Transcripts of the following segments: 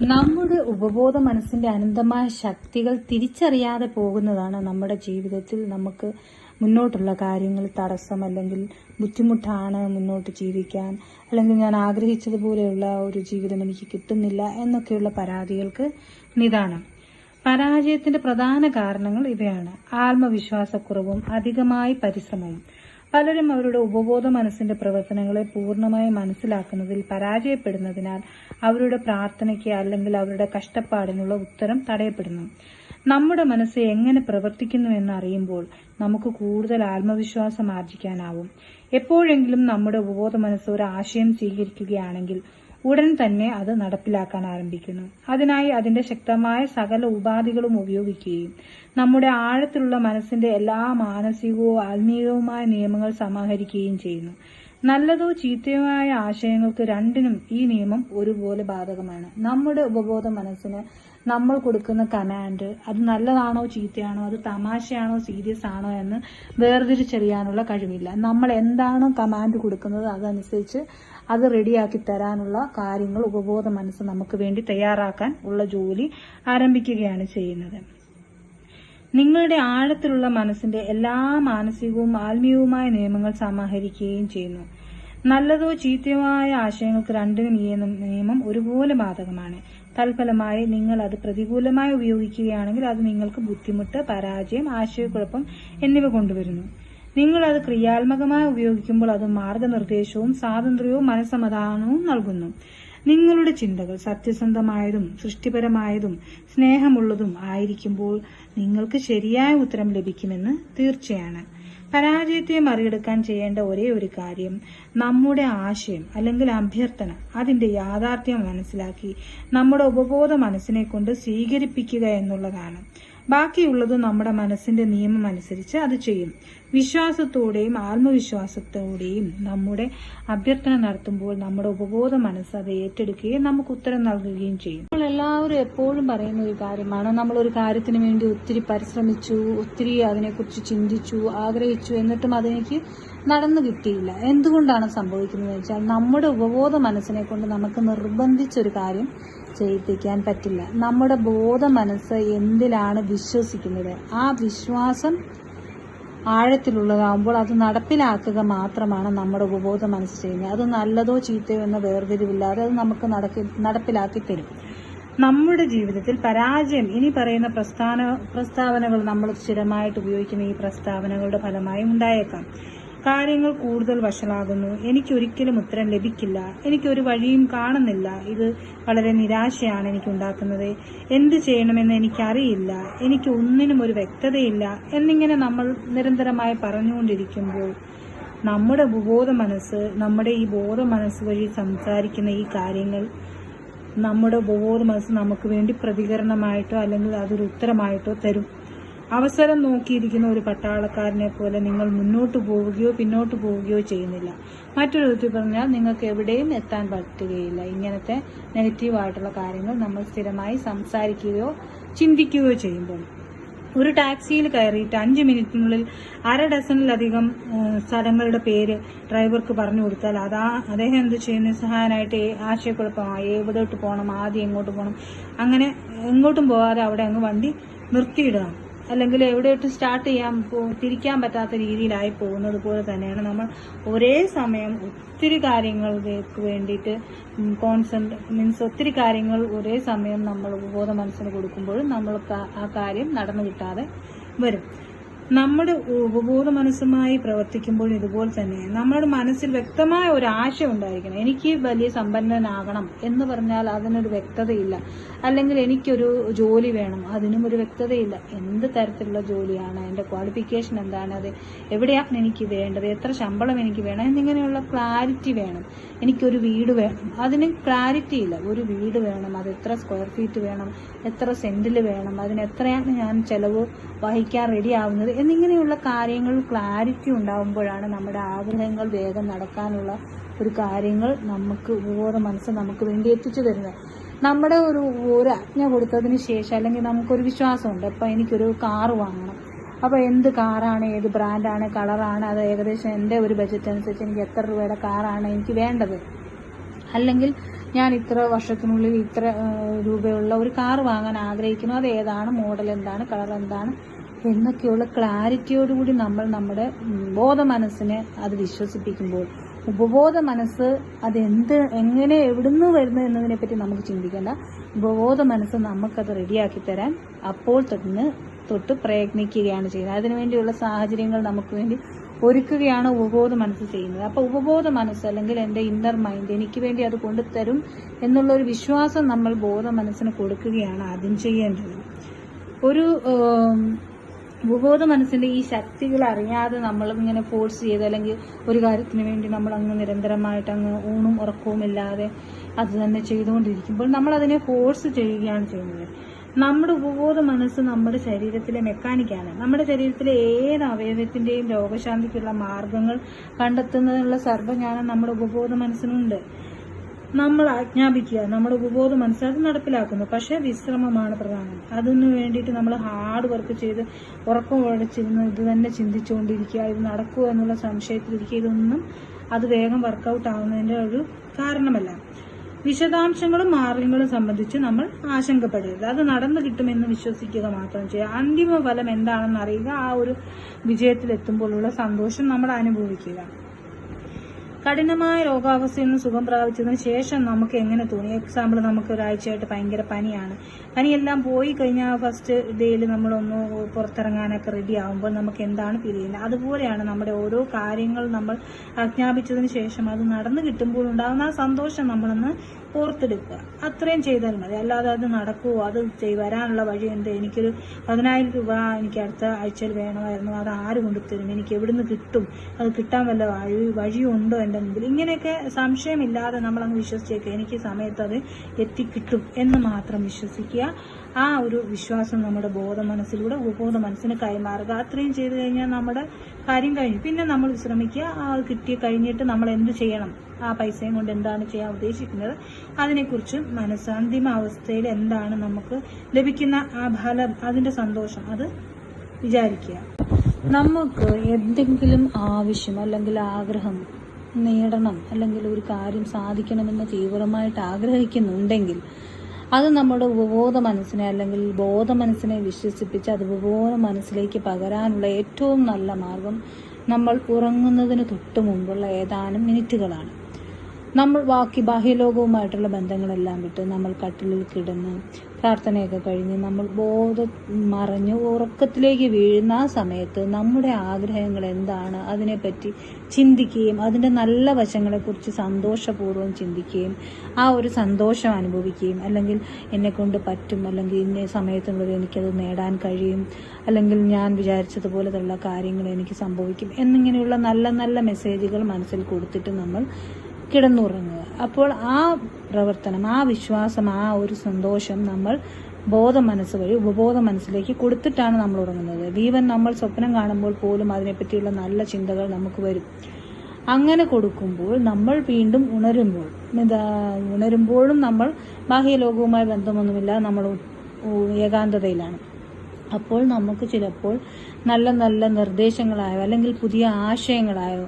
നമ്മുടെ ഉപബോധ മനസ്സിന്റെ അനന്തമായ ശക്തികൾ തിരിച്ചറിയാതെ പോകുന്നതാണ് നമ്മുടെ ജീവിതത്തിൽ നമുക്ക് മുന്നോട്ടുള്ള കാര്യങ്ങൾ തടസ്സം അല്ലെങ്കിൽ ബുദ്ധിമുട്ടാണ് മുന്നോട്ട് ജീവിക്കാൻ. അല്ലെങ്കിൽ ഞാൻ ആഗ്രഹിച്ചതുപോലെയുള്ള ഒരു ജീവിതം എനിക്ക് കിട്ടുന്നില്ല എന്നൊക്കെയുള്ള പരാതികൾക്ക് നിദാനം. പരാജയത്തിന്റെ പ്രധാന കാരണങ്ങൾ ഇവയാണ്. ആത്മവിശ്വാസക്കുറവും അധികമായി പരിശ്രമവും. പലരും അവരുടെ ഉപബോധ മനസ്സിന്റെ പ്രവർത്തനങ്ങളെ പൂർണമായി മനസ്സിലാക്കുന്നതിൽ പരാജയപ്പെടുന്നതിനാൽ അവരുടെ പ്രാർത്ഥനയ്ക്ക് അല്ലെങ്കിൽ അവരുടെ കഷ്ടപ്പാടിനുള്ള ഉത്തരം തടയപ്പെടുന്നു. നമ്മുടെ മനസ്സ് എങ്ങനെ പ്രവർത്തിക്കുന്നു അറിയുമ്പോൾ നമുക്ക് കൂടുതൽ ആത്മവിശ്വാസം ആർജിക്കാനാവും. എപ്പോഴെങ്കിലും നമ്മുടെ ഉപബോധ മനസ്സ് ഒരു ആശയം സ്വീകരിക്കുകയാണെങ്കിൽ ഉടൻ തന്നെ അത് നടപ്പിലാക്കാൻ ആരംഭിക്കുന്നു. അതിനായി അതിന്റെ ശക്തമായ സകല ഉപാധികളും ഉപയോഗിക്കുകയും നമ്മുടെ ആഴത്തിലുള്ള മനസ്സിന്റെ എല്ലാ മാനസികവും ആത്മീയവുമായ നിയമങ്ങൾ സമാഹരിക്കുകയും ചെയ്യുന്നു. നല്ലതോ ചീത്തയുമായ ആശയങ്ങൾക്ക് രണ്ടിനും ഈ നിയമം ഒരുപോലെ ബാധകമാണ്. നമ്മുടെ ഉപബോധ മനസ്സിന് നമ്മൾ കൊടുക്കുന്ന കമാൻഡ് അത് നല്ലതാണോ ചീത്തയാണോ അത് തമാശയാണോ സീരിയസ് ആണോ എന്ന് വേർതിരിച്ചറിയാനുള്ള കഴിവില്ല. നമ്മൾ എന്താണോ കമാൻഡ് കൊടുക്കുന്നത് അതനുസരിച്ച് അത് റെഡിയാക്കി തരാനുള്ള കാര്യങ്ങൾ ഉപബോധ മനസ്സ് നമുക്ക് വേണ്ടി തയ്യാറാക്കാൻ ഉള്ള ജോലി ആരംഭിക്കുകയാണ് ചെയ്യുന്നത്. നിങ്ങളുടെ ആഴത്തിലുള്ള മനസ്സിന്റെ എല്ലാ മാനസികവും ആത്മീയവുമായ നിയമങ്ങൾ സമാഹരിക്കുകയും ചെയ്യുന്നു. നല്ലതോ ചീത്തയുമായ ആശയങ്ങൾക്ക് രണ്ടിനും ഈ നിയമം ഒരുപോലെ ബാധകമാണ്. തൽഫലമായി നിങ്ങൾ അത് പ്രതികൂലമായി ഉപയോഗിക്കുകയാണെങ്കിൽ അത് നിങ്ങൾക്ക് ബുദ്ധിമുട്ട് പരാജയം ആശയക്കുഴപ്പം എന്നിവ കൊണ്ടുവരുന്നു. നിങ്ങൾ അത് ക്രിയാത്മകമായി ഉപയോഗിക്കുമ്പോൾ അത് മാർഗനിർദ്ദേശവും സ്വാതന്ത്ര്യവും മനസ്സമാധാനവും നൽകുന്നു. നിങ്ങളുടെ ചിന്തകൾ സത്യസന്ധമായതും സൃഷ്ടിപരമായതും സ്നേഹമുള്ളതും ആയിരിക്കുമ്പോൾ നിങ്ങൾക്ക് ശരിയായ ഉത്തരം ലഭിക്കുമെന്ന് തീർച്ചയാണ്. പരാജയത്തെ മറികടക്കാൻ ചെയ്യേണ്ട ഒരേ ഒരു കാര്യം നമ്മുടെ ആശയം അല്ലെങ്കിൽ അഭ്യർത്ഥന അതിന്റെ യാഥാർത്ഥ്യം മനസ്സിലാക്കി നമ്മുടെ ഉപബോധ മനസ്സിനെ കൊണ്ട് സ്വീകരിപ്പിക്കുക എന്നുള്ളതാണ്. ബാക്കിയുള്ളത് നമ്മുടെ മനസ്സിന്റെ നിയമം അനുസരിച്ച് അത് ചെയ്യും. വിശ്വാസത്തോടെയും ആത്മവിശ്വാസത്തോടെയും നമ്മുടെ അഭ്യർത്ഥന നടത്തുമ്പോൾ നമ്മുടെ ഉപബോധ മനസ്സ് അത് ഏറ്റെടുക്കുകയും നമുക്ക് ഉത്തരം നൽകുകയും ചെയ്യും. നമ്മൾ എല്ലാവരും എപ്പോഴും പറയുന്ന ഒരു കാര്യമാണ്. നമ്മൾ ഒരു കാര്യത്തിന് വേണ്ടി ഒത്തിരി പരിശ്രമിച്ചു ഒത്തിരി അതിനെക്കുറിച്ച് ചിന്തിച്ചു ആഗ്രഹിച്ചു എന്നിട്ടും അതെനിക്ക് നടന്നു കിട്ടിയില്ല. എന്തുകൊണ്ടാണ് സംഭവിക്കുന്നത് വെച്ചാൽ നമ്മുടെ ഉപബോധ മനസ്സിനെ കൊണ്ട് നമുക്ക് നിർബന്ധിച്ചൊരു കാര്യം ചെയ്യിപ്പിക്കാൻ പറ്റില്ല. നമ്മുടെ ബോധ മനസ്സ് എന്തിലാണ് വിശ്വസിക്കുന്നത്? ആ വിശ്വാസം ആഴത്തിലുള്ളതാകുമ്പോൾ അത് നടപ്പിലാക്കുക മാത്രമാണ് നമ്മുടെ ഉപബോധ മനസ്സ് ചെയ്യുന്നത്. അത് നല്ലതോ ചീത്തയോ എന്ന വേർതിരിവില്ലാതെ അത് നമുക്ക് നടക്കി നടപ്പിലാക്കി തരും. നമ്മുടെ ജീവിതത്തിൽ പരാജയം ഇനി പറയുന്ന പ്രസ്ഥാന പ്രസ്താവനകൾ നമ്മൾ സ്ഥിരമായിട്ട് ഉപയോഗിക്കുന്ന ഈ പ്രസ്താവനകളുടെ ഫലമായി ഉണ്ടായേക്കാം. കാര്യങ്ങൾ കൂടുതൽ വഷളാകുന്നു. എനിക്കൊരിക്കലും ഉത്തരം ലഭിക്കില്ല. എനിക്കൊരു വഴിയും കാണുന്നില്ല. ഇത് വളരെ നിരാശയാണ് എനിക്ക് ഉണ്ടാക്കുന്നത് എന്ത് ചെയ്യണമെന്ന് എനിക്കറിയില്ല. എനിക്ക് ഒന്നിനും ഒരു വ്യക്തതയില്ല എന്നിങ്ങനെ നമ്മൾ നിരന്തരമായി പറഞ്ഞുകൊണ്ടിരിക്കുമ്പോൾ നമ്മുടെ ബോധ മനസ്സ് നമ്മുടെ ഈ ബോധ മനസ്സ് വഴി സംസാരിക്കുന്ന ഈ കാര്യങ്ങൾ നമ്മുടെ ബോധ മനസ്സ് നമുക്ക് വേണ്ടി പ്രതികരണമായിട്ടോ അല്ലെങ്കിൽ അതൊരു ഉത്തരമായിട്ടോ തരും. അവസരം നോക്കിയിരിക്കുന്ന ഒരു പട്ടാളക്കാരനെ പോലെ നിങ്ങൾ മുന്നോട്ട് പോവുകയോ പിന്നോട്ട് പോവുകയോ ചെയ്യുന്നില്ല. മറ്റൊരു വിധത്തിൽ പറഞ്ഞാൽ നിങ്ങൾക്ക് എവിടെയും എത്താൻ പറ്റുകയില്ല. ഇങ്ങനത്തെ നെഗറ്റീവായിട്ടുള്ള കാര്യങ്ങൾ നമ്മൾ സ്ഥിരമായി സംസാരിക്കുകയോ ചിന്തിക്കുകയോ ചെയ്യുമ്പോൾ. ഒരു ടാക്സിയിൽ കയറിയിട്ട് അഞ്ച് മിനിറ്റിനുള്ളിൽ അര ഡസനിലധികം സ്ഥലങ്ങളുടെ പേര് ഡ്രൈവർക്ക് പറഞ്ഞു കൊടുത്താൽ അതാ അദ്ദേഹം എന്ത് ചെയ്യുന്ന സഹായനായിട്ട് ആശയക്കുഴപ്പമായി എവിടോട്ട് പോകണം? ആദ്യം എങ്ങോട്ട് പോകണം? അങ്ങനെ എങ്ങോട്ടും പോകാതെ അവിടെ അങ്ങ് വണ്ടി നിർത്തിയിടുക. അല്ലെങ്കിൽ എവിടെയോട്ട് സ്റ്റാർട്ട് ചെയ്യാൻ തിരിക്കാൻ പറ്റാത്ത രീതിയിലായി പോകുന്നത് പോലെ തന്നെയാണ് നമ്മൾ ഒരേ സമയം ഒത്തിരി കാര്യങ്ങൾക്ക് വേണ്ടിയിട്ട് കോൺസെൻട്രേ മീൻസ് ഒത്തിരി കാര്യങ്ങൾ ഒരേ സമയം നമ്മൾ ബോധ മനസ്സിന് കൊടുക്കുമ്പോഴും നമ്മൾക്ക് ആ- ആ കാര്യം നടന്നു കിട്ടാതെ വരും. നമ്മുടെ ഉപബോധ മനസ്സുമായി പ്രവർത്തിക്കുമ്പോൾ ഇതുപോലെ തന്നെ നമ്മുടെ മനസ്സിൽ വ്യക്തമായ ഒരു ആശയം ഉണ്ടായിരിക്കണം. എനിക്ക് വലിയ സമ്പന്നനാകണം എന്ന് പറഞ്ഞാൽ അതിനൊരു വ്യക്തതയില്ല. അല്ലെങ്കിൽ എനിക്കൊരു ജോലി വേണം അതിനും ഒരു വ്യക്തതയില്ല. എന്ത് തരത്തിലുള്ള ജോലിയാണ്? എന്റെ ക്വാളിഫിക്കേഷൻ എന്താണ്? അത് എവിടെയാണ് എനിക്ക് വേണ്ടത്? എത്ര ശമ്പളം എനിക്ക് വേണം? എന്നിങ്ങനെയുള്ള ക്ലാരിറ്റി വേണം. എനിക്കൊരു വീട് വേണം. അതിന് ക്ലാരിറ്റി ഇല്ല. ഒരു വീട് വേണം അത് എത്ര സ്ക്വയർ ഫീറ്റ് വേണം എത്ര സെന്റിൽ വേണം അതിന് എത്രയാണ് ഞാൻ ചെലവ് വഹിക്കാൻ റെഡി ആവുന്നത് എന്നിങ്ങനെയുള്ള കാര്യങ്ങൾ ക്ലാരിറ്റി ഉണ്ടാകുമ്പോഴാണ് നമ്മുടെ ആഗ്രഹങ്ങൾ വേഗം നടക്കാനുള്ള ഒരു കാര്യങ്ങൾ നമുക്ക് ഓരോ മനസ്സ് നമുക്ക് വേണ്ടി എത്തിച്ചു തരുന്നത്. നമ്മുടെ ഒരു ഒരു ആജ്ഞ കൊടുത്തതിന് ശേഷം അല്ലെങ്കിൽ നമുക്കൊരു വിശ്വാസമുണ്ട്. അപ്പം എനിക്കൊരു കാറ് വാങ്ങണം. അപ്പോൾ എന്ത് കാറാണ് ഏത് ബ്രാൻഡാണ് കളറാണ് അത് ഏകദേശം എന്റെ ഒരു ബജറ്റ് അനുസരിച്ച് എനിക്ക് എത്ര രൂപയുടെ കാറാണ് എനിക്ക് വേണ്ടത്? അല്ലെങ്കിൽ ഞാൻ ഇത്ര വർഷത്തിനുള്ളിൽ ഇത്ര രൂപയുള്ള ഒരു കാർ വാങ്ങാൻ ആഗ്രഹിക്കുന്നു. അത് ഏതാണ് മോഡൽ എന്താണ് കളർ എന്താണ്? എന്നൊക്കെയുള്ള ക്ലാരിറ്റിയോടുകൂടി നമ്മൾ നമ്മുടെ ബോധ മനസ്സിനെ അത് വിശ്വസിപ്പിക്കുമ്പോൾ ഉപബോധ മനസ്സ് അതെന്ത് എങ്ങനെ എവിടുന്ന് വരുന്നു എന്നതിനെ പറ്റി നമുക്ക് ചിന്തിക്കേണ്ട. ഉപബോധ മനസ്സ് നമുക്കത് റെഡിയാക്കി തരാൻ അപ്പോൾ തൊട്ട് തൊട്ട് പ്രയത്നിക്കുകയാണ് ചെയ്യുന്നത്. അതിനുവേണ്ടിയുള്ള സാഹചര്യങ്ങൾ നമുക്ക് വേണ്ടി ഒരുക്കുകയാണ് ഉപബോധ മനസ്സ് ചെയ്യുന്നത്. അപ്പോൾ ഉപബോധ മനസ്സ് അല്ലെങ്കിൽ എന്റെ ഇന്നർ മൈൻഡ് എനിക്ക് വേണ്ടി അത് കൊണ്ടുതരും എന്നുള്ള ഒരു വിശ്വാസം നമ്മൾ ബോധ മനസ്സിന് കൊടുക്കുകയാണ് ആദ്യം ചെയ്യേണ്ടത്. ഒരു ഉപബോധ മനസ്സിന്റെ ഈ ശക്തികൾ അറിയാതെ നമ്മൾ ഇങ്ങനെ ഫോഴ്സ് ചെയ്ത് അല്ലെങ്കിൽ ഒരു കാര്യത്തിന് വേണ്ടി നമ്മൾ അങ്ങ് നിരന്തരമായിട്ട് അങ്ങ് ഊണും ഉറക്കവും ഇല്ലാതെ അത് തന്നെ ചെയ്തുകൊണ്ടിരിക്കുമ്പോൾ നമ്മൾ അതിനെ ഫോഴ്സ് ചെയ്യുകയാണ് ചെയ്യുന്നത്. നമ്മുടെ ഉപബോധ മനസ്സ് നമ്മുടെ ശരീരത്തിലെ മെക്കാനിക്കാണ് നമ്മുടെ ശരീരത്തിലെ ഏത് അവയവത്തിന്റെയും രോഗശാന്തിക്കുള്ള മാർഗങ്ങൾ കണ്ടെത്തുന്നതിനുള്ള സർവജ്ഞാനം നമ്മുടെ ഉപബോധ മനസ്സിനുണ്ട്. നമ്മൾ ആജ്ഞാപിക്കുക നമ്മൾ ഉപബോധ മനസ്സിലാക്കി നടപ്പിലാക്കുന്നു. പക്ഷെ വിശ്രമമാണ് പ്രധാനം. അതിനു വേണ്ടിയിട്ട് നമ്മൾ ഹാർഡ് വർക്ക് ചെയ്ത് ഉറക്കം ഉഴച്ചിരുന്ന് ഇത് തന്നെ ചിന്തിച്ചുകൊണ്ടിരിക്കുക ഇത് നടക്കുക എന്നുള്ള സംശയത്തിലിരിക്കുക ഇതൊന്നും അത് വേഗം വർക്കൗട്ട് ആവുന്നതിന്റെ ഒരു കാരണമല്ല. വിശദാംശങ്ങളും മാർഗങ്ങളും സംബന്ധിച്ച് നമ്മൾ ആശങ്കപ്പെടരുത്. അത് നടന്നു കിട്ടുമെന്ന് വിശ്വസിക്കുക മാത്രം ചെയ്യുക. അന്തിമ ഫലം എന്താണെന്ന് അറിയുക. ആ ഒരു വിജയത്തിലെത്തുമ്പോഴുള്ള സന്തോഷം നമ്മൾ അനുഭവിക്കുക. കഠിനമായ രോഗാവസ്ഥയിൽ നിന്ന് സുഖം പ്രാപിച്ചതിന് ശേഷം നമുക്ക് എങ്ങനെ തോന്നി? എക്സാമ്പിൾ നമുക്ക് ഒരാഴ്ചയായിട്ട് ഭയങ്കര പനിയാണ്. പനിയെല്ലാം പോയി കഴിഞ്ഞാൽ ഫസ്റ്റ് ഡേയിൽ നമ്മളൊന്ന് പുറത്തിറങ്ങാനൊക്കെ റെഡി ആകുമ്പോൾ നമുക്ക് എന്താണ് ഫീൽ ചെയ്യുന്നത്? അതുപോലെയാണ് നമ്മുടെ ഓരോ കാര്യങ്ങൾ നമ്മൾ ആജ്ഞാപിച്ചതിന് ശേഷം അത് നടന്നു കിട്ടുമ്പോൾ ഉണ്ടാകുന്ന ആ സന്തോഷം നമ്മളൊന്ന് ഓർത്തെടുക്കുക അത്രയും ചെയ്താൽ മതി. അല്ലാതെ അത് നടക്കുമോ അത് വരാനുള്ള വഴി എന്ത്? എനിക്കൊരു പതിനായിരം രൂപ എനിക്ക് അടുത്ത ആഴ്ചയിൽ വേണമായിരുന്നു. അത് ആര് കൊണ്ടുത്തരും? എനിക്ക് എവിടുന്ന് കിട്ടും? അത് കിട്ടാൻ വല്ല വഴി വഴിയുണ്ടോ എന്റെ മുമ്പിൽ? ഇങ്ങനെയൊക്കെ സംശയമില്ലാതെ നമ്മളങ്ങ് വിശ്വസിച്ചേക്കുക. എനിക്ക് സമയത്ത് അത് എത്തിക്കിട്ടും എന്ന് മാത്രം വിശ്വസിക്കുക. ആ ഒരു വിശ്വാസം നമ്മുടെ ബോധ മനസ്സിലൂടെ ഉപബോധ മനസ്സിന് കൈമാറുക. അത്രയും ചെയ്തു കഴിഞ്ഞാൽ നമ്മുടെ കാര്യം കഴിഞ്ഞു. പിന്നെ നമ്മൾ വിശ്രമിക്കുക. ആ കിട്ടി കഴിഞ്ഞിട്ട് നമ്മൾ എന്ത് ചെയ്യണം? ആ പൈസയും കൊണ്ട് എന്താണ് ചെയ്യാൻ ഉദ്ദേശിക്കുന്നത്? അതിനെക്കുറിച്ച് മനസ്സാന്തിമ അവസ്ഥയിൽ എന്താണ് നമുക്ക് ലഭിക്കുന്ന ആ ഫലം അതിന്റെ സന്തോഷം? അത് വിചാരിക്കുക. നമുക്ക് എന്തെങ്കിലും ആവശ്യം അല്ലെങ്കിൽ ആഗ്രഹം നേടണം അല്ലെങ്കിൽ ഒരു കാര്യം സാധിക്കണമെന്ന് തീവ്രമായിട്ട് ആഗ്രഹിക്കുന്നുണ്ടെങ്കിൽ അത് നമ്മുടെ ഉപബോധ മനസ്സിനെ അല്ലെങ്കിൽ ബോധ മനസ്സിനെ വിശ്വസിപ്പിച്ച് അത് ഉപബോധ മനസ്സിലേക്ക് പകരാനുള്ള ഏറ്റവും നല്ല മാർഗം നമ്മൾ ഉറങ്ങുന്നതിന് തൊട്ട് മുമ്പുള്ള ഏതാനും മിനിറ്റുകളാണ്. നമ്മൾ ബാക്കി ബാഹ്യലോകവുമായിട്ടുള്ള ബന്ധങ്ങളെല്ലാം വിട്ട് നമ്മൾ കട്ടിലിൽ കിടന്ന് പ്രാർത്ഥനയൊക്കെ കഴിഞ്ഞ് നമ്മൾ ബോധ മറഞ്ഞ് ഉറക്കത്തിലേക്ക് വീഴുന്ന ആ സമയത്ത് നമ്മുടെ ആഗ്രഹങ്ങൾ എന്താണ്? അതിനെപ്പറ്റി ചിന്തിക്കുകയും അതിന്റെ നല്ല വശങ്ങളെക്കുറിച്ച് സന്തോഷപൂർവം ചിന്തിക്കുകയും ആ ഒരു സന്തോഷം അനുഭവിക്കുകയും അല്ലെങ്കിൽ എന്നെക്കൊണ്ട് പറ്റും അല്ലെങ്കിൽ ഇന്ന സമയത്തിനുള്ളിൽ എനിക്കത് നേടാൻ കഴിയും അല്ലെങ്കിൽ ഞാൻ വിചാരിച്ചതുപോലെയുള്ള കാര്യങ്ങൾ എനിക്ക് സംഭവിക്കും എന്നിങ്ങനെയുള്ള നല്ല നല്ല മെസ്സേജുകൾ മനസ്സിൽ കൊടുത്തിട്ട് നമ്മൾ കിടന്നുറങ്ങുക. അപ്പോൾ ആ പ്രവർത്തനം ആ വിശ്വാസം ആ ഒരു സന്തോഷം നമ്മൾ ബോധ മനസ്സ് വഴി ഉപബോധ മനസ്സിലേക്ക് കൊടുത്തിട്ടാണ് നമ്മൾ ഉറങ്ങുന്നത്. ഈവൻ നമ്മൾ സ്വപ്നം കാണുമ്പോൾ പോലും അതിനെപ്പറ്റിയുള്ള നല്ല ചിന്തകൾ നമുക്ക് വരും. അങ്ങനെ കൊടുക്കുമ്പോൾ നമ്മൾ വീണ്ടും ഉണരുമ്പോൾ ഉണരുമ്പോഴും നമ്മൾ ബാഹ്യലോകവുമായി ബന്ധമൊന്നുമില്ല നമ്മൾ ഏകാന്തതയിലാണ്. അപ്പോൾ നമുക്ക് ചിലപ്പോൾ നല്ല നല്ല നിർദ്ദേശങ്ങളായോ അല്ലെങ്കിൽ പുതിയ ആശയങ്ങളായോ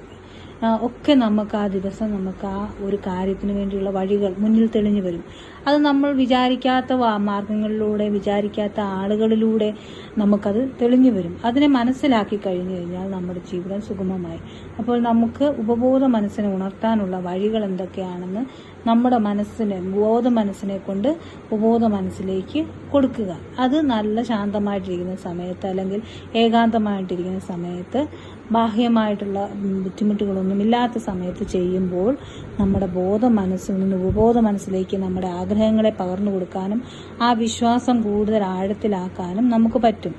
ഒക്കെ നമുക്ക് ആ ദിവസം നമുക്ക് ആ ഒരു കാര്യത്തിന് വേണ്ടിയുള്ള വഴികൾ മുന്നിൽ തെളിഞ്ഞു വരും. അത് നമ്മൾ വിചാരിക്കാത്ത മാർഗങ്ങളിലൂടെ വിചാരിക്കാത്ത ആളുകളിലൂടെ നമുക്കത് തെളിഞ്ഞു വരും. അതിനെ മനസ്സിലാക്കി കഴിഞ്ഞു കഴിഞ്ഞാൽ നമ്മുടെ ജീവിതം സുഗമമായി. അപ്പോൾ നമുക്ക് ഉപബോധ മനസ്സിനെ ഉണർത്താനുള്ള വഴികൾ എന്തൊക്കെയാണെന്ന് നമ്മുടെ മനസ്സിനെ ബോധ മനസ്സിനെ കൊണ്ട് ഉപബോധ മനസ്സിലേക്ക് കൊടുക്കുക. അത് നല്ല ശാന്തമായിട്ടിരിക്കുന്ന സമയത്ത് അല്ലെങ്കിൽ ഏകാന്തമായിട്ടിരിക്കുന്ന സമയത്ത് ബാഹ്യമായിട്ടുള്ള ബുദ്ധിമുട്ടുകളൊന്നും ഇല്ലാത്ത സമയത്ത് ചെയ്യുമ്പോൾ നമ്മുടെ ബോധ മനസ്സിൽ നിന്ന് ഉപബോധ മനസ്സിലേക്ക് നമ്മുടെ ആഗ്രഹങ്ങളെ പകർന്നു കൊടുക്കാനും ആ വിശ്വാസം കൂടുതൽ ആഴത്തിലാക്കാനും നമുക്ക് പറ്റും.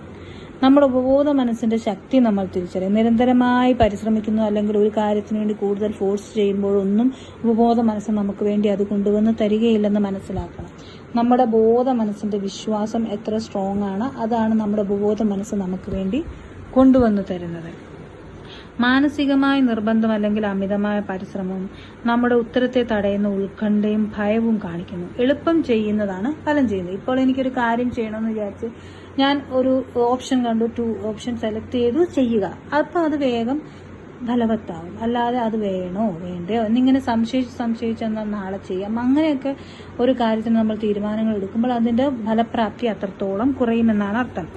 നമ്മുടെ ഉപബോധ മനസ്സിന്റെ ശക്തി നമ്മൾ തിരിച്ചറിയും. നിരന്തരമായി പരിശ്രമിക്കുന്നു അല്ലെങ്കിൽ ഒരു കാര്യത്തിന് വേണ്ടി കൂടുതൽ ഫോഴ്സ് ചെയ്യുമ്പോഴൊന്നും ഉപബോധ മനസ്സ് നമുക്ക് വേണ്ടി അത് കൊണ്ടുവന്ന് തരികയില്ലെന്ന് മനസ്സിലാക്കണം. നമ്മുടെ ബോധ മനസ്സിന്റെ വിശ്വാസം എത്ര സ്ട്രോങ് ആണ് അതാണ് നമ്മുടെ ഉപബോധ മനസ്സ് നമുക്ക് വേണ്ടി കൊണ്ടുവന്ന് തരുന്നത്. മാനസികമായ നിർബന്ധം അല്ലെങ്കിൽ അമിതമായ പരിശ്രമവും നമ്മുടെ ഉത്തരത്തെ തടയുന്ന ഉത്കണ്ഠയും ഭയവും കാണിക്കുന്നു. എളുപ്പം ചെയ്യുന്നതാണ് ഫലം ചെയ്യുന്നത്. ഇപ്പോൾ എനിക്കൊരു കാര്യം ചെയ്യണമെന്ന് വിചാരിച്ച് ഞാൻ ഒരു ഓപ്ഷൻ കണ്ടു ടു ഓപ്ഷൻ സെലക്ട് ചെയ്തു ചെയ്യുക. അപ്പം അത് വേഗം ഫലവത്താവും അല്ലാതെ അത് വേണോ? വേണ്ടയോ? എന്നിങ്ങനെ സംശയിച്ച് സംശയിച്ച് എന്നാൽ നാളെ ചെയ്യാം. അങ്ങനെയൊക്കെ ഒരു കാര്യത്തിന് നമ്മൾ തീരുമാനങ്ങൾ എടുക്കുമ്പോൾ അതിന്റെ ഫലപ്രാപ്തി അത്രത്തോളം കുറയുമെന്നാണ് അർത്ഥം.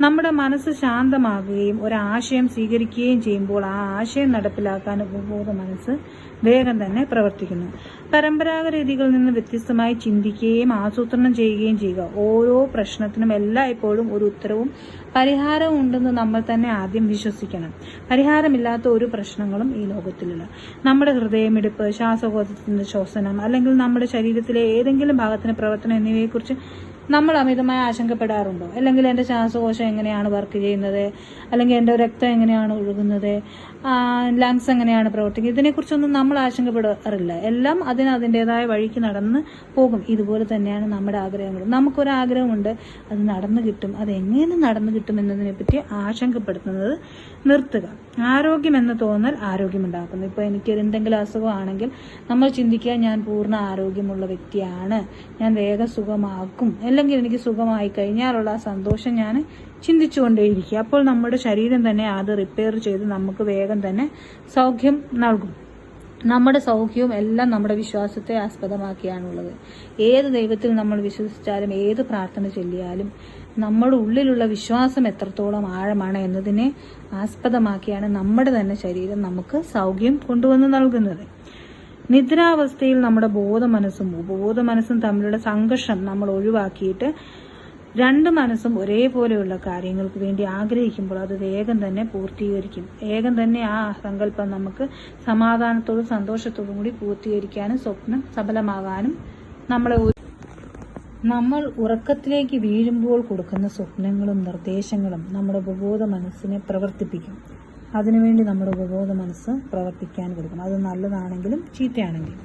നമ്മുടെ മനസ്സ് ശാന്തമാകുകയും ഒരു ആശയം സ്വീകരിക്കുകയും ചെയ്യുമ്പോൾ ആ ആശയം നടപ്പിലാക്കാൻ ഉപബോധ മനസ്സ് വേഗം തന്നെ പ്രവർത്തിക്കുന്നു. പരമ്പരാഗത രീതികളിൽ നിന്ന് വ്യത്യസ്തമായി ചിന്തിക്കുകയും ആസൂത്രണം ചെയ്യുകയും ചെയ്യുക. ഓരോ പ്രശ്നത്തിനും എല്ലായ്പ്പോഴും ഒരു ഉത്തരവും പരിഹാരവും ഉണ്ടെന്ന് നമ്മൾ തന്നെ ആദ്യം വിശ്വസിക്കണം. പരിഹാരമില്ലാത്ത ഒരു പ്രശ്നങ്ങളും ഈ ലോകത്തിലില്ല. നമ്മുടെ ഹൃദയമിടിപ്പ് ശ്വാസകോശത്തിന്റെ ശ്വസനം അല്ലെങ്കിൽ നമ്മുടെ ശരീരത്തിലെ ഏതെങ്കിലും ഭാഗത്തിന് പ്രവർത്തനം എന്നിവയെക്കുറിച്ച് നമ്മൾ അമിതമായി ആശങ്കപ്പെടാറുണ്ടോ? അല്ലെങ്കിൽ എന്റെ ശ്വാസകോശം എങ്ങനെയാണ് വർക്ക് ചെയ്യുന്നത്? അല്ലെങ്കിൽ എന്റെ രക്തം എങ്ങനെയാണ് ഒഴുകുന്നത്? ലങ്സ് എങ്ങനെയാണ് പ്രവർത്തിക്കുന്നത്? ഇതിനെക്കുറിച്ചൊന്നും നമ്മൾ ആശങ്കപ്പെടാറില്ല. എല്ലാം അതിന് അതിന്റെതായ വഴിക്ക് നടന്ന് പോകും. ഇതുപോലെ തന്നെയാണ് നമ്മുടെ ആഗ്രഹങ്ങൾ നമുക്കൊരാഗ്രഹമുണ്ട്. അത് നടന്നു കിട്ടും. അത് എങ്ങനെ നടന്നു കിട്ടും എന്നതിനെപ്പറ്റി ആശങ്കപ്പെടുത്തുന്നത് നിർത്തുക. എന്ന തോന്നൽ ആരോഗ്യമുണ്ടാക്കുന്നു. ഇപ്പോൾ എനിക്ക് എന്തെങ്കിലും അസുഖമാണെങ്കിൽ നമ്മൾ ചിന്തിക്കുക ഞാൻ പൂർണ ആരോഗ്യമുള്ള വ്യക്തിയാണ്. ഞാൻ വേഗം സുഖമാക്കും അല്ലെങ്കിൽ എനിക്ക് സുഖമായി കഴിഞ്ഞാലുള്ള ആ സന്തോഷം ഞാൻ ചിന്തിച്ചുകൊണ്ടേയിരിക്കുക അപ്പോൾ നമ്മുടെ ശരീരം തന്നെ അത് റിപ്പയർ ചെയ്ത് നമുക്ക് വേഗം തന്നെ സൗഖ്യം നൽകും. നമ്മുടെ സൗഖ്യവും എല്ലാം നമ്മുടെ വിശ്വാസത്തെ ആസ്പദമാക്കിയാണുള്ളത്. ഏത് ദൈവത്തിൽ നമ്മൾ വിശ്വസിച്ചാലും ഏത് പ്രാർത്ഥന ചൊല്ലിയാലും നമ്മുടെ ഉള്ളിലുള്ള വിശ്വാസം എത്രത്തോളം ആഴമാണ് എന്നതിനെ ആസ്പദമാക്കിയാണ് നമ്മുടെ തന്നെ ശരീരം നമുക്ക് സൗഖ്യം കൊണ്ടുവന്ന് നൽകുന്നത്. നിദ്രാവസ്ഥയിൽ നമ്മുടെ ബോധ മനസ്സും ഉപബോധ മനസ്സും തമ്മിലുള്ള സംഘർഷം നമ്മൾ ഒഴിവാക്കിയിട്ട് രണ്ട് മനസ്സും ഒരേപോലെയുള്ള കാര്യങ്ങൾക്ക് വേണ്ടി ആഗ്രഹിക്കുമ്പോൾ അത് വേഗം തന്നെ പൂർത്തീകരിക്കും. വേഗം തന്നെ ആ സങ്കല്പം നമുക്ക് സമാധാനത്തോടും സന്തോഷത്തോടും കൂടി പൂർത്തീകരിക്കാനും സ്വപ്നം സഫലമാകാനും നമ്മളെ നമ്മൾ ഉറക്കത്തിലേക്ക് വീഴുമ്പോൾ കൊടുക്കുന്ന സ്വപ്നങ്ങളും നിർദ്ദേശങ്ങളും നമ്മുടെ ഉപബോധ മനസ്സിനെ പ്രവർത്തിപ്പിക്കും. അതിനുവേണ്ടി നമ്മുടെ ഉപബോധ മനസ്സ് പ്രവർത്തിക്കാൻ കൊടുക്കണം. അത് നല്ലതാണെങ്കിലും ചീത്തയാണെങ്കിലും.